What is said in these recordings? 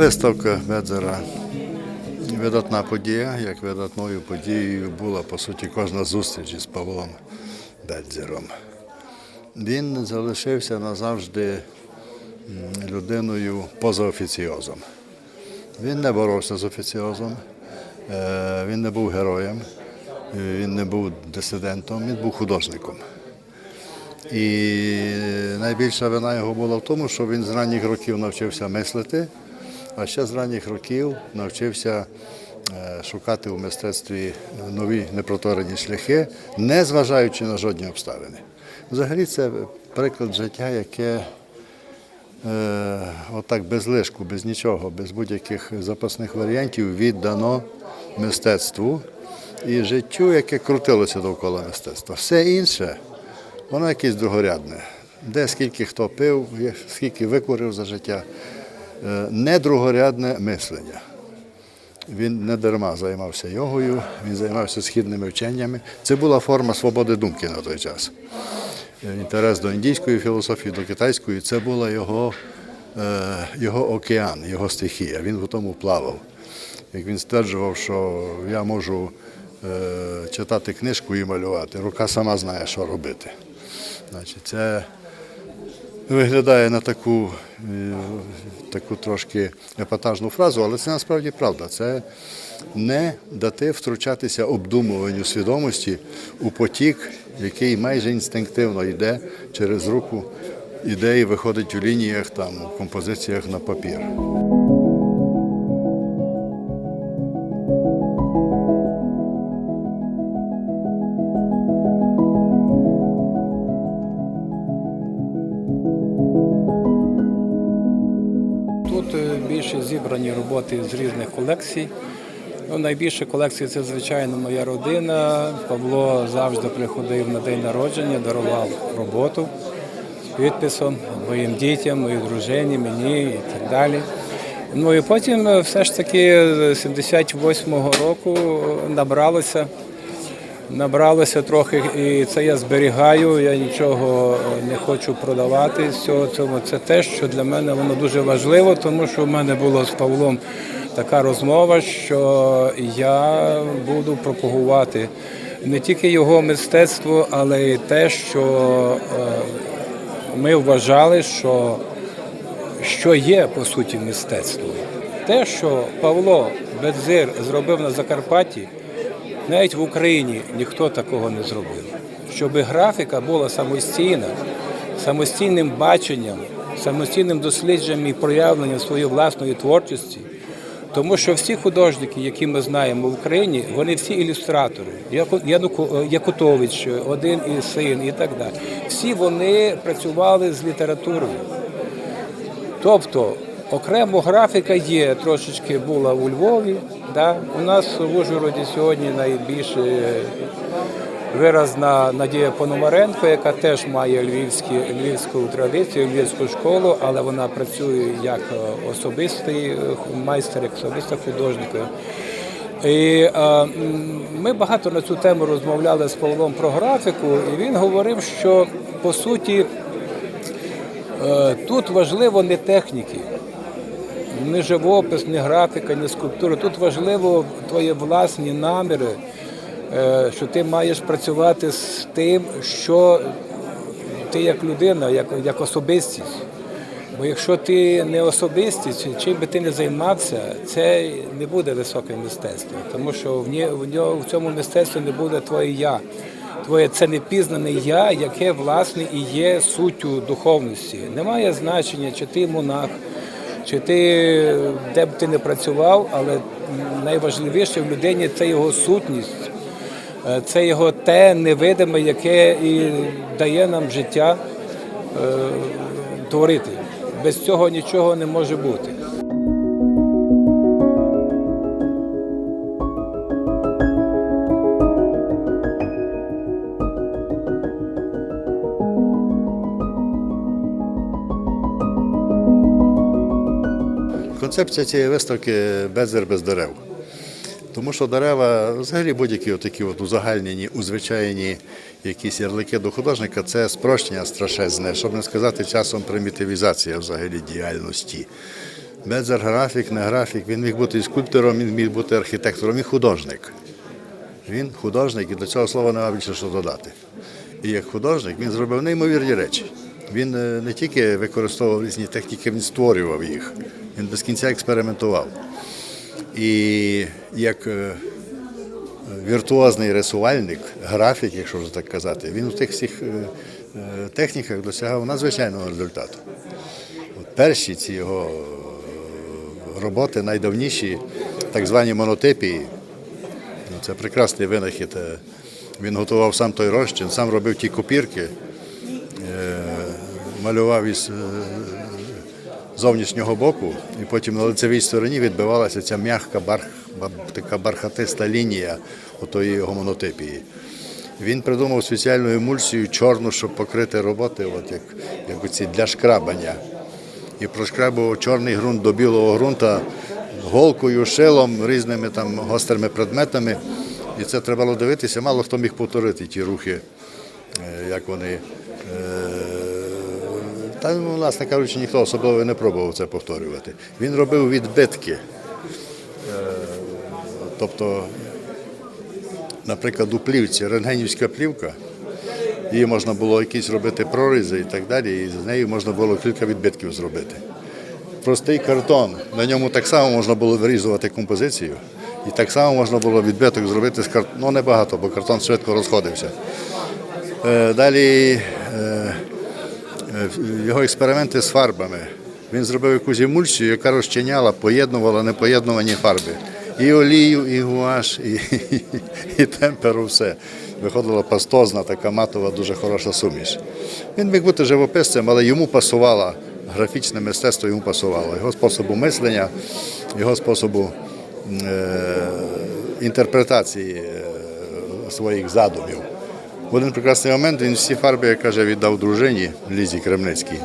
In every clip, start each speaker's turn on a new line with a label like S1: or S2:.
S1: Виставка Бедзера видатна подія. Як видатною подією була по суті кожна зустріч із Павлом Бедзером. Він залишився назавжди людиною поза офіціозом. Він не боровся з офіціозом, е, він не був героєм, е, він не був дисидентом, він був художником. І найбільша вина його була в тому, що він з ранніх років навчився мислити, а ще з ранніх років навчився е, шукати у мистецтві нові непроторені шляхи, не зважаючи на жодні обставини. Взагалі, це приклад життя, яке е, отак без лишку, без нічого, без будь-яких запасних варіантів віддано мистецтву і життю, яке крутилося довкола мистецтва. Все інше, воно якесь другорядне. Де скільки хто пив, скільки викурив за життя. Е, Не другорядне мислення. Він не дарма займався йогою, він займався східними вченнями. Це була форма свободи думки на той час. Е, Інтерес до індійської філософії, до китайської це була його, е, його океан, його стихія. Він в тому плавав. Як він стверджував, що я можу читати книжку і малювати, рука сама знає, що робити. Значить, це виглядає на таку, е, таку трошки епатажну фразу, але це насправді правда. Це не дати втручатися обдумуванню свідомості у потік, який майже інстинктивно йде через руку ідеї, виходить у лініях, там, у композиціях на папір.
S2: Роботи з різних колекцій. Ну, найбільше колекції це, звичайно, моя родина. Павло завжди приходив на день народження, дарував роботу з підписом моїм дітям, моїй дружині, мені і так далі. Ну і потім е, все ж таки 78-го року набралося. Набралося трохи, і це я зберігаю. Я нічого не хочу продавати з цього. Цього це те, що для мене воно дуже важливо, тому що в мене була з Павлом така розмова, що я буду пропагувати не тільки його мистецтво, але й те, що е, ми вважали, що що є по суті мистецтво. Те, що Павло Бедзир зробив на Закарпатті, навіть в Україні ніхто такого не зробив. Щоб графіка була самостійна, самостійним баченням, самостійним дослідженням і проявленням своєї власної творчості. Тому що всі художники, які ми знаємо в Україні, вони всі ілюстратори. Яку- Якутович, один і син, і так далі. Всі вони працювали з літературою. Тобто окремо графіка є, трошечки була у Львові. Да? У нас в Ужгороді сьогодні найбільш е, виразна Надія Пономаренко, яка теж має львівські, львівську традицію, львівську школу, але вона працює як особистий е, майстер, як особиста художниця. І е, ми багато на цю тему розмовляли з Павлом про графіку, і він говорив, що по суті Е, Тут важливо не техніки, не живопис, не графіка, не скульптура. Тут важливо твої власні наміри, е, що ти маєш працювати з тим, що ти як людина, як, як особистість. Бо якщо ти не особистість, чим би ти не займався, це не буде високе мистецтво, тому що ні, в, нього, в цьому мистецтві не буде твоє я. Твоє це непізнане я, яке власне і є суттю духовності. Немає значення, чи ти монах, чи ти де б ти не працював, але найважливіше в людині це його сутність, Е, це його те невидиме, яке і дає нам життя е, творити. Без цього нічого не може бути.
S1: Концепція цієї виставки беззер без дерев. Тому що дерева, взагалі будь-які такі от узагальнені, узвичайні якісь ярлики до художника це спрощення страшезне, щоб не сказати часом примітивізація взагалі діяльності. Бедзер графік, не графік, він міг бути і скульптором, він міг бути архітектором, він художник. Він художник, і до цього слова немає більше що додати. І як художник він зробив неймовірні речі. Він е, не тільки використовував різні техніки, він створював їх. Він без кінця експериментував. І як е, віртуозний рисувальник, графік, якщо вже так казати, він у тих всіх е, е, техніках досягав надзвичайного результату. От перші ці його роботи, найдавніші, так звані монотипії, ну, це прекрасний винахід. Він готував сам той розчин, сам робив ті копірки, малював із зовнішнього боку, і потім на лицевій стороні відбивалася ця м'яка барх, бар- така бархатиста лінія отої його монотипії. Він придумав спеціальну емульсію чорну, щоб покрити роботи, от як, як оці для шкрабання. І прошкрабував чорний ґрунт до білого ґрунта голкою, шилом, різними там гострими предметами. І це треба було дивитися. Мало хто міг повторити ті рухи, е, як вони. Та, ну, власне кажучи, ніхто особливо не пробував це повторювати. Він робив відбитки. Е, Тобто, наприклад, у плівці, рентгенівська плівка, її можна було якісь робити прорізи і так далі, і з нею можна було кілька відбитків зробити. Простий картон, на ньому так само можна було вирізувати композицію, і так само можна було відбиток зробити з картону, ну небагато, бо картон швидко розходився. Е, Далі е, його експерименти з фарбами. Він зробив якусь емульсію, яка розчиняла, поєднувала непоєднувані фарби. І олію, і гуаш, і, і, і темперу, все. Виходила пастозна, така матова, дуже хороша суміш. Він міг бути живописцем, але йому пасувало, графічне мистецтво йому пасувало. Його способу мислення, його способу е, інтерпретації е, своїх задумів. В один прекрасний момент він всі фарби, як каже, віддав дружині Лізі Кремницькій.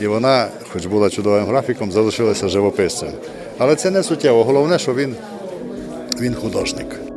S1: І вона, хоч була чудовим графіком, залишилася живописцем. Але це не суттєво. Головне, що він, він художник.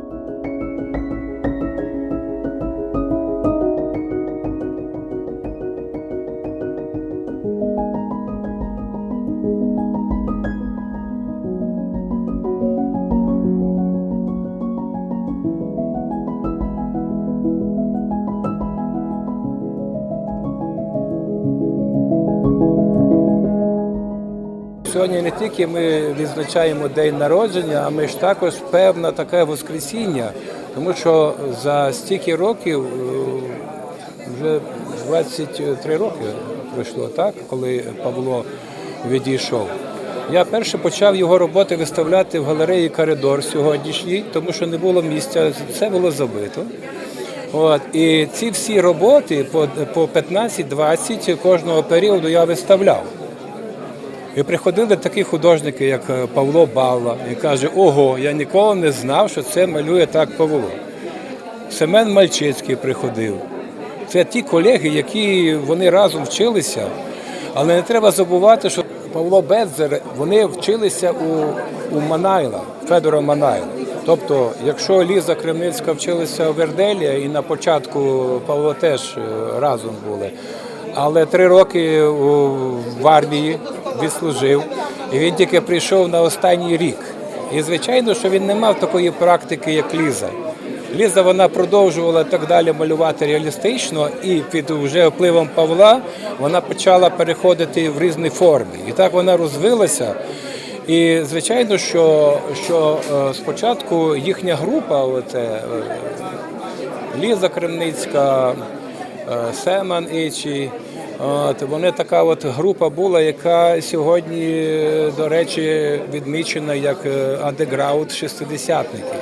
S2: Сьогодні не тільки ми відзначаємо день народження, а ми ж також певне таке воскресіння, тому що за стільки років, е, вже 23 роки пройшло, так, коли Павло відійшов. Я перше почав його роботи виставляти в галереї Коридор сьогоднішній, тому що не було місця, це було забито. От, і ці всі роботи по 15-20 кожного періоду я виставляв. І приходили такі художники, як е, Павло Бавла, і каже, ого, я ніколи не знав, що це малює так Павло. Семен Мальчицький приходив. Це ті колеги, які вони разом вчилися, але не треба забувати, що Павло Бедзер, вони вчилися у, у Манайла, Федора Манайла. Тобто, якщо Ліза Кремницька вчилася у Верделі, і на початку Павло теж е, разом були, але три роки в армії відслужив, і він тільки прийшов на останній рік. І звичайно, що він не мав такої практики, як Ліза. Ліза вона продовжувала так далі малювати реалістично, і під вже впливом Павла вона почала переходити в різні форми. І так вона розвилася. І звичайно, що, що е, спочатку їхня група, оце, е, Ліза Кремницька, е, Семан Ічі. От, вони така от група була, яка сьогодні, до речі, відмічена як е, андеграунд шестидесятників.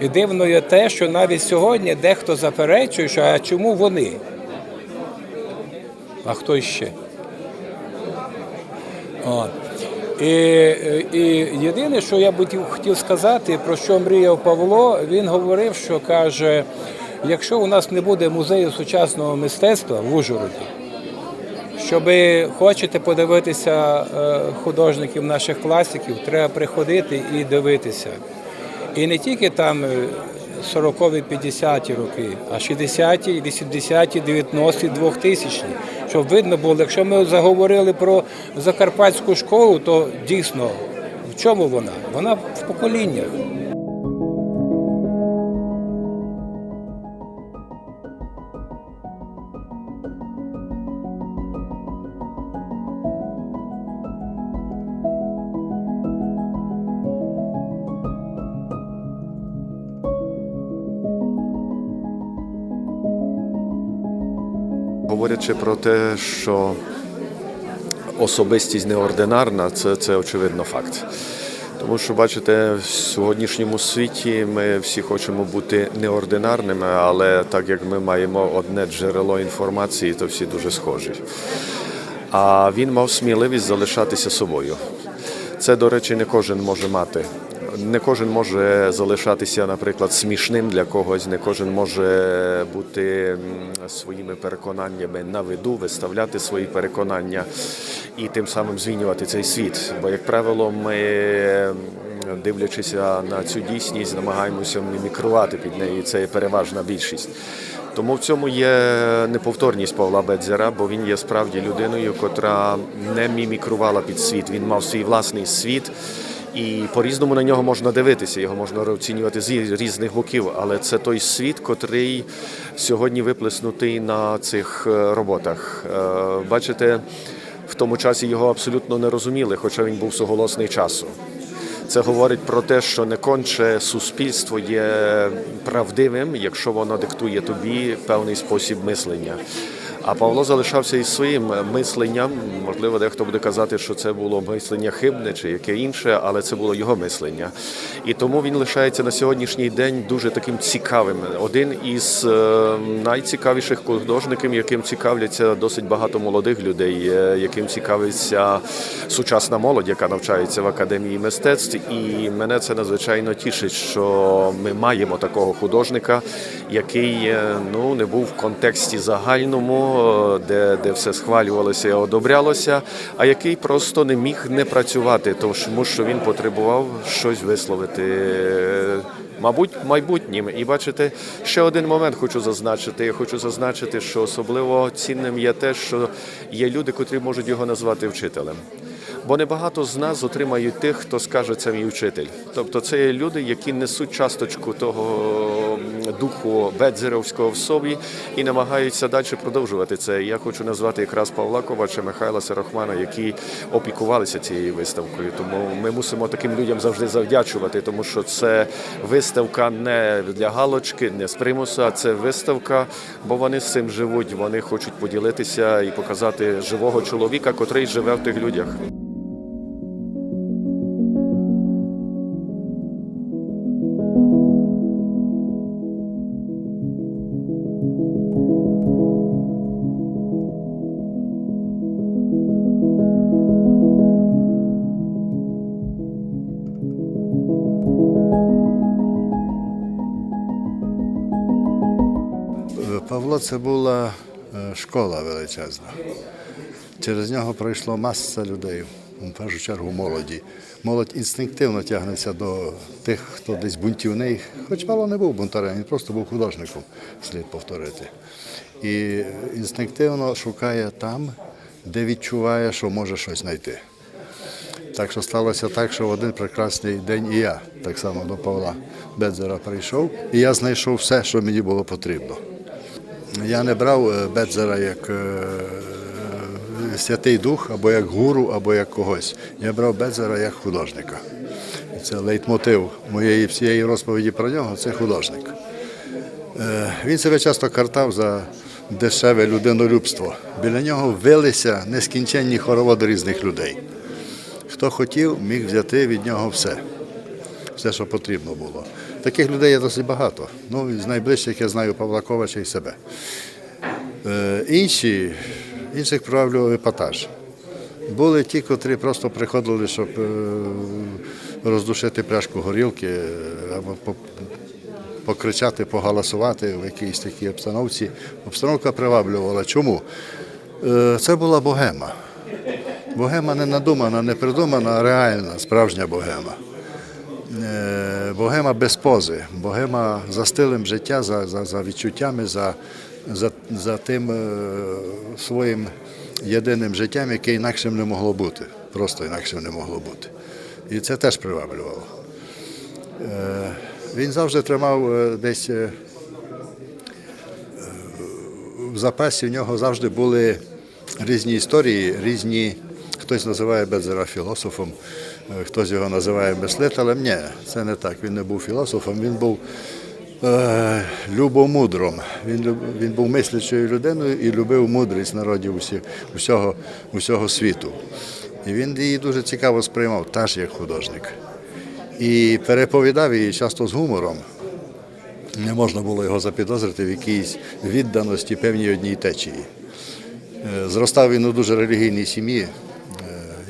S2: І дивно є те, що навіть сьогодні дехто заперечує, що а чому вони? А хто ще? От. І, і єдине, що я би хотів сказати, про що мріяв Павло, він говорив, що каже, якщо у нас не буде музею сучасного мистецтва в Ужгороді, що ви хочете подивитися е, художників наших класиків, треба приходити і дивитися. І не тільки там 40-50-ті роки, а 60-ті, 80-ті, 90-ті, 2000-ті. щоб видно було. Якщо ми заговорили про закарпатську школу, то дійсно в чому вона? Вона в поколіннях.
S3: Говорячи про те, що особистість неординарна, це, це очевидно факт. Тому що, бачите, в сьогоднішньому світі ми всі хочемо бути неординарними, але так як ми маємо одне джерело інформації, то всі дуже схожі. А він мав сміливість залишатися собою. Це, до речі, не кожен може мати. Не кожен може залишатися, наприклад, смішним для когось, не кожен може бути своїми переконаннями на виду, виставляти свої переконання і тим самим змінювати цей світ. Бо, як правило, ми, дивлячися на цю дійсність, намагаємося мімікрувати під неї. Це переважна більшість. Тому в цьому є неповторність Павла Бедзера, бо він є справді людиною, котра не мімікрувала під світ. Він мав свій власний світ. І по-різному на нього можна дивитися, його можна оцінювати з різних боків, але це той світ, котрий сьогодні виплеснутий на цих е, роботах. Е, Бачите, в тому часі його абсолютно не розуміли, хоча він був суголосний часу. Це говорить про те, що не конче суспільство є правдивим, якщо воно диктує тобі певний спосіб мислення. А Павло залишався із своїм мисленням. Можливо, дехто буде казати, що це було мислення хибне чи яке інше, але це було його мислення. І тому він лишається на сьогоднішній день дуже таким цікавим. Один із е, найцікавіших художників, яким цікавляться досить багато молодих людей, е, яким цікавиться сучасна молодь, яка навчається в академії мистецтв. І мене це надзвичайно тішить, що ми маємо такого художника, який е, ну не був в контексті загальному, е, де, де все схвалювалося і одобрялося, а який просто не міг не працювати, тому що він потребував щось висловити. е, Мабуть, майбутнім. І бачите, ще один момент хочу зазначити. Я хочу зазначити, що особливо цінним є те, що є люди, котрі можуть його назвати вчителем. Бо небагато з нас отримають тих, хто скаже це мій вчитель. Тобто це є люди, які несуть часточку того духу Бедзеровського в собі і намагаються далі продовжувати це. Я хочу назвати якраз Павла Ковача, Михайла Сарахмана, які опікувалися цією виставкою. Тому ми мусимо таким людям завжди завдячувати, тому що це виставка не для галочки, не з примусу, а це виставка, бо вони з цим живуть. Вони хочуть поділитися і показати живого чоловіка, котрий живе в тих людях.
S1: Павло це була е, школа величезна. Через нього пройшло маса людей, в першу чергу молоді. Молодь інстинктивно тягнеться до тих, хто десь бунтівний. Хоч Павло не був бунтарем, він просто був художником, слід повторити. І інстинктивно шукає там, де відчуває, що може щось знайти. Так що сталося так, що в один прекрасний день і я так само до Павла Бедзера прийшов, і я знайшов все, що мені було потрібно. Я не брав е, Бедзера як е, Святий Дух, або як гуру, або як когось. Я брав Бедзера як художника. Це лейтмотив моєї всієї розповіді про нього це художник. Е, Він себе часто картав за дешеве людинолюбство. Біля нього вилися нескінченні хороводи різних людей. Хто хотів, міг взяти від нього все, все, що потрібно було. Таких людей є досить багато. Ну, з найближчих я знаю Павла Ковача і себе. Е, інші, інших приваблював епатаж. Були ті, котрі просто приходили, щоб е, роздушити пляшку горілки е, або по- покричати, погаласувати в якійсь такій обстановці. Обстановка приваблювала. Чому? Е, Це була богема. Богема не надумана, не придумана, а реальна, справжня богема. Е, Богема без пози, богема за стилем життя, за, за, за відчуттями, за за, за тим е, своїм єдиним життям, яке інакшим не могло бути. Просто інакшим не могло бути. І це теж приваблювало. Е, Він завжди тримав десь в запасі в нього завжди були різні історії, різні. Хтось називає Бедзера філософом, хтось його називає мислителем. Ні, це не так. Він не був філософом, він був е, любомудром. Він, він був мислячою людиною і любив мудрість народів усі, усього, усього світу. І він її дуже цікаво сприймав, теж як художник. І переповідав її часто з гумором. Не можна було його запідозрити в якійсь відданості певній одній течії. Е, Зростав він у дуже релігійній сім'ї.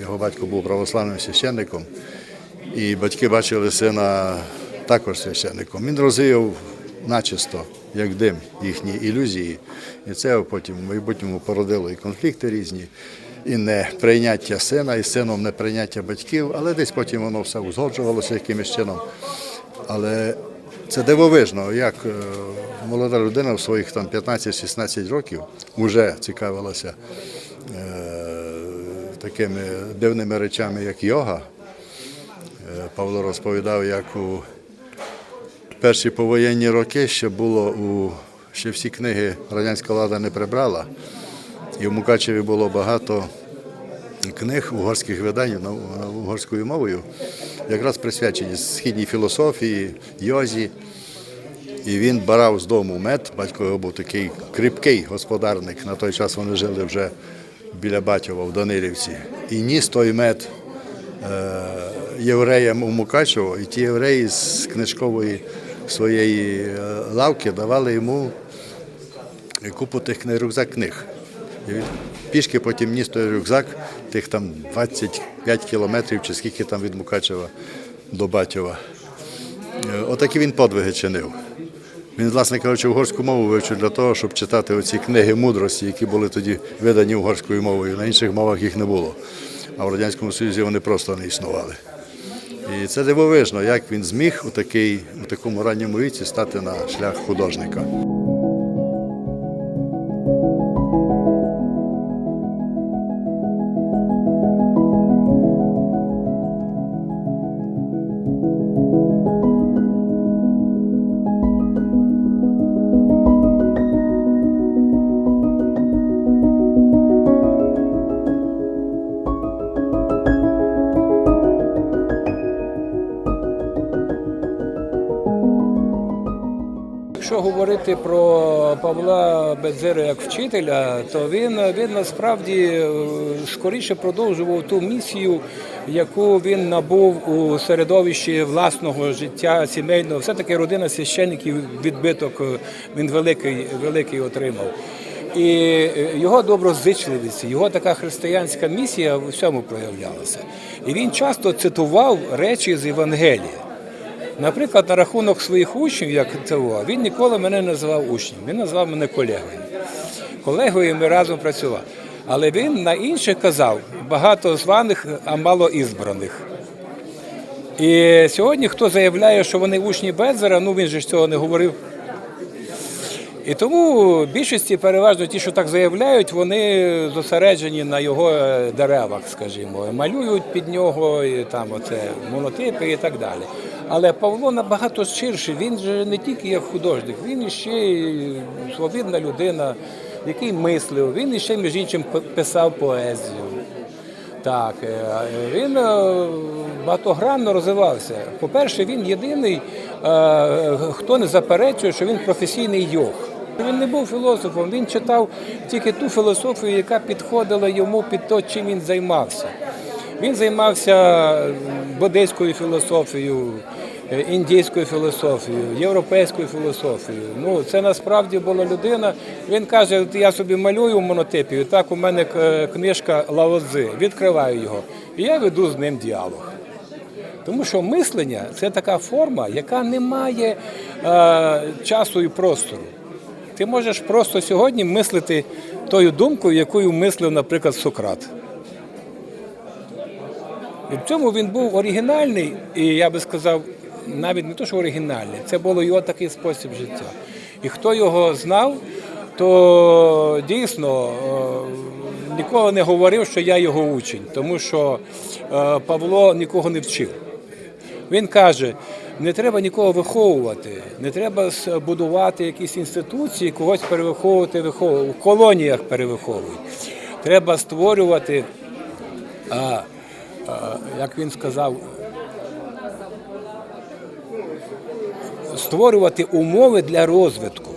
S1: Його батько був православним священником, і батьки бачили сина також священником. Він розвіяв начисто, як дим, їхні ілюзії. І це потім в майбутньому породило і конфлікти різні, і неприйняття сина, і сином неприйняття батьків, але десь потім воно все узгоджувалося якимось чином. Але це дивовижно, як е, молода людина в своїх там 15-16 років вже цікавилася е, такими дивними речами, як йога. Е, Павло розповідав, як у перші повоєнні роки ще було у ще всі книги радянська влада не прибрала, і в Мукачеві було багато книг угорських видань на- угорською мовою, якраз присвячені східній філософії, йозі. І він барав з дому мед. Батько його був такий кріпкий господарник. На той час вони жили вже біля Батьова в Данилівці. І ніс той мед е, євреям у Мукачево, і ті євреї з книжкової своєї е, лавки давали йому купу тих рюкзак книг. І він пішки потім ніс той рюкзак, тих там 25 кілометрів чи скільки там від Мукачева до Батьова. Е, Отакі він подвиги чинив. Він, власне кажучи, угорську мову вивчив для того, щоб читати оці книги мудрості, які були тоді видані угорською мовою. На інших мовах їх не було. А в Радянському Союзі вони просто не існували. І це дивовижно, як він зміг у, такий, у такому ранньому віці стати на шлях художника.
S2: Якщо говорити про Павла Бедзера як вчителя, то він, він насправді е, скоріше продовжував ту місію, яку він набув у середовищі власного життя сімейного. Все-таки родина священників відбиток е, він великий, великий отримав. І е, його доброзичливість, його така християнська місія в усьому проявлялася. І він часто цитував речі з Євангелія. Наприклад, на рахунок своїх учнів, як цього, він ніколи мене не називав учнем, він назвав мене колегою. Колегою ми разом працювали. Але він на інших казав багато званих, а мало ізбраних. І сьогодні хто заявляє, що вони учні Бедзера, ну він же ж цього не говорив. І тому більшості, переважно ті, що так заявляють, вони зосереджені на його е, деревах, скажімо, малюють під нього і там оце монотипи і так далі. Але Павло набагато ширше, він же не тільки як художник, він іще й свобідна людина, який мислив, він іще, між іншим, писав поезію. Так, е, він е, багатогранно розвивався. По-перше, він єдиний, е, хто не заперечує, що він професійний йог. Він не був філософом, він читав тільки ту філософію, яка підходила йому під те, чим він займався. Він займався буддийською філософією, е, індійською філософією, європейською філософією. Ну, це насправді була людина. Він каже: я собі малюю монотипію, так у мене е, книжка Лаози, відкриваю його, і я веду з ним діалог. Тому що мислення це така форма, яка не має е, часу і простору. Ти можеш просто сьогодні мислити тою думкою, якою мислив, наприклад, Сократ. І в цьому він був оригінальний, і я би сказав, навіть не то, що оригінальний, це було його такий спосіб життя. І хто його знав, то дійсно е, ніколи не говорив, що я його учень, тому що е, Павло нікого не вчив. Він каже: не треба нікого виховувати, не треба будувати якісь інституції, когось перевиховувати, виховувати, в колоніях перевиховують. Треба створювати, як він сказав, створювати умови для розвитку.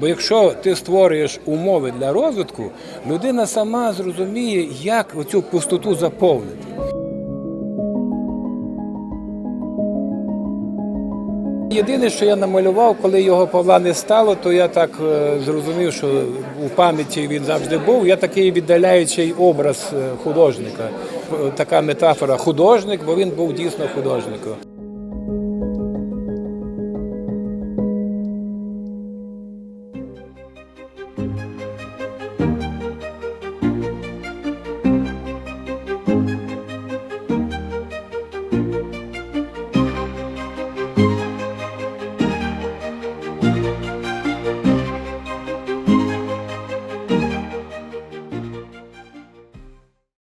S2: Бо якщо ти створюєш умови для розвитку, людина сама зрозуміє, як оцю пустоту заповнити. Єдине, що я намалював, коли його Павла не стало, то я так е, зрозумів, що у пам'яті він завжди був. Я такий віддаляючий образ е, художника. Така метафора художник, бо він був дійсно художником.